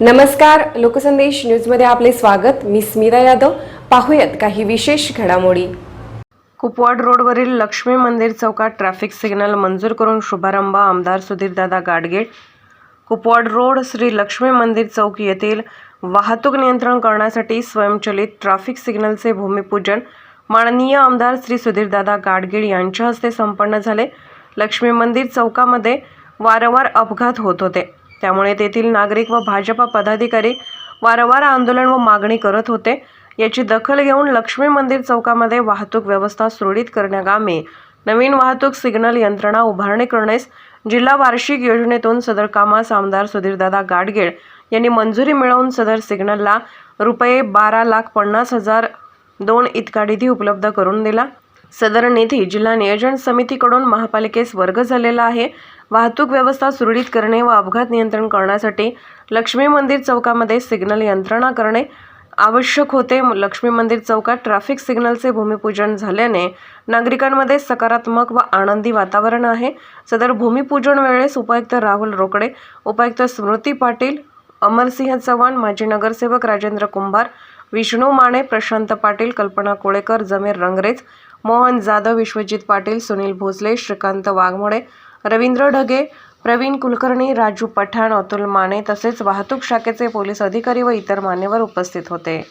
नमस्कार लोकसंदेश न्यूजमध्ये आपले स्वागत. मी स्मिता यादव. पाहूयात काही विशेष घडामोडी. कुपवाड रोडवरील लक्ष्मी मंदिर चौकात ट्रॅफिक सिग्नल मंजूर करून शुभारंभ आमदार सुधीरदादा गाडगेळ. कुपवाड रोड श्री लक्ष्मी मंदिर चौक येथील वाहतूक नियंत्रण करण्यासाठी स्वयंचलित ट्रॅफिक सिग्नलचे भूमिपूजन माननीय आमदार श्री सुधीरदादा गाडगीळ यांच्या हस्ते संपन्न झाले. लक्ष्मी मंदिर चौकामध्ये वारंवार अपघात होत होते. त्यामुळे तेथील नागरिक व भाजपा पदाधिकारी वारंवार आंदोलन व मागणी करत होते. याची दखल घेऊन लक्ष्मी मंदिर चौकामध्ये वाहतूक व्यवस्था सुरळीत करण्यागामी नवीन वाहतूक सिग्नल यंत्रणा उभारणी करण्यास जिल्हा वार्षिक योजनेतून सदर कामास आमदार सुधीरदादा गाडगेळ यांनी मंजुरी मिळवून सदर सिग्नलला रुपये बारा लाख पन्नास हजार दोन इतका निधी उपलब्ध करून दिला. सदर निधी जिल्हा नियोजन समितीकडून महापालिकेस वर्ग झालेला आहे. वाहतूक व्यवस्था सुरळीत करणे व अपघात नियंत्रण करण्यासाठी लक्ष्मी मंदिर चौकामध्ये सिग्नल यंत्रणा करणे आवश्यक होते. लक्ष्मी मंदिर चौकात ट्रॅफिक सिग्नलचे भूमिपूजन झाल्याने नागरिकांमध्ये सकारात्मक व आनंदी वातावरण आहे. सदर भूमिपूजन वेळेस उपायुक्त राहुल रोकडे उपायुक्त स्मृती पाटील अमरसिंह चव्हाण माजी नगरसेवक राजेंद्र कुंभार विष्णू माने प्रशांत पाटील कल्पना कोळेकर जमीर रंगरेज मोहन जाधव विश्वजित पाटील सुनील भोसले श्रीकांत वाघमोडे रवींद्र ढगे प्रवीण कुलकर्णी राजू पठाण अतुल माने तसेच वाहतूक शाखेचे पोलीस अधिकारी व इतर मान्यवर उपस्थित होते.